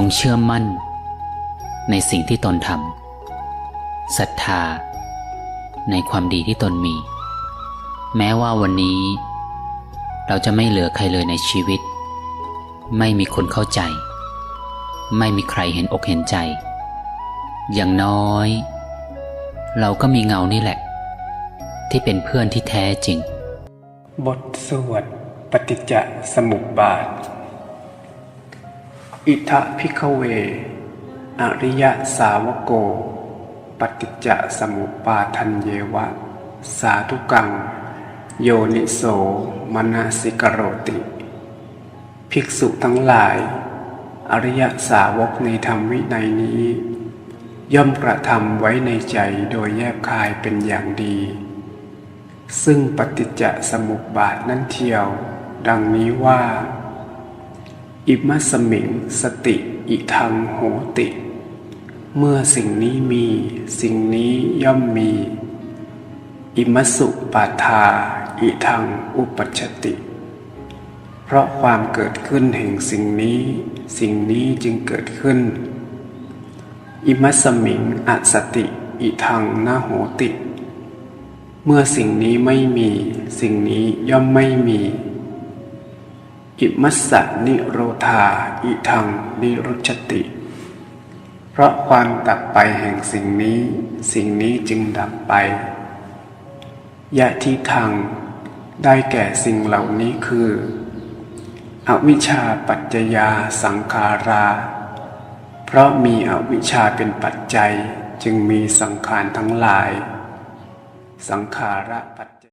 จงเชื่อมั่น ในสิ่งที่ตนทำศรัทธา ในความดีที่ตนมี แม้ว่าวันนี้ เราจะไม่เหลือใครเลยในชีวิต ไม่มีคนเข้าใจ ไม่มีใครเห็นอกเห็นใจ อย่างน้อย เราก็มีเงานี่แหละ ที่เป็นเพื่อนที่แท้จริง บทสวดปฏิจจสมุปบาท อิทะพิกเว อริยสาวโก ปฏิจจสมุปบาทันเยวะ สาธุกัง โยนิโสมนสิกโรติ ภิกษุทั้งหลาย อริยสาวกในธรรมวินัยนี้ ย่อมกระทำไว้ในใจโดยแยบคายเป็นอย่างดี ซึ่งปฏิจจสมุปบาทนั้นเทียว ดังนี้ว่า อิมัสสมิงสติอิทังโหติ เมื่อสิ่งนี้มี สิ่งนี้ย่อมมี อิมัสสุปาทาอิทังอุปัชติ เพราะความเกิดขึ้นแห่งสิ่งนี้ สิ่งนี้จึงเกิดขึ้น อิมัสมิงอสติ อิทังนาโหติ เมื่อสิ่งนี้ไม่มี สิ่งนี้ย่อมไม่มี อิมัสสะนิโรธา อิทังนิรุชติ เพราะความดับไปแห่งสิ่งนี้ สิ่งนี้จึงดับไป ยะที่ทางได้แก่สิ่งเหล่านี้คือ อวิชชาปัจจยาสังขารา เพราะมีอวิชชาเป็นปัจจัยจึงมีสังขารทั้งหลาย สังขาระปัจ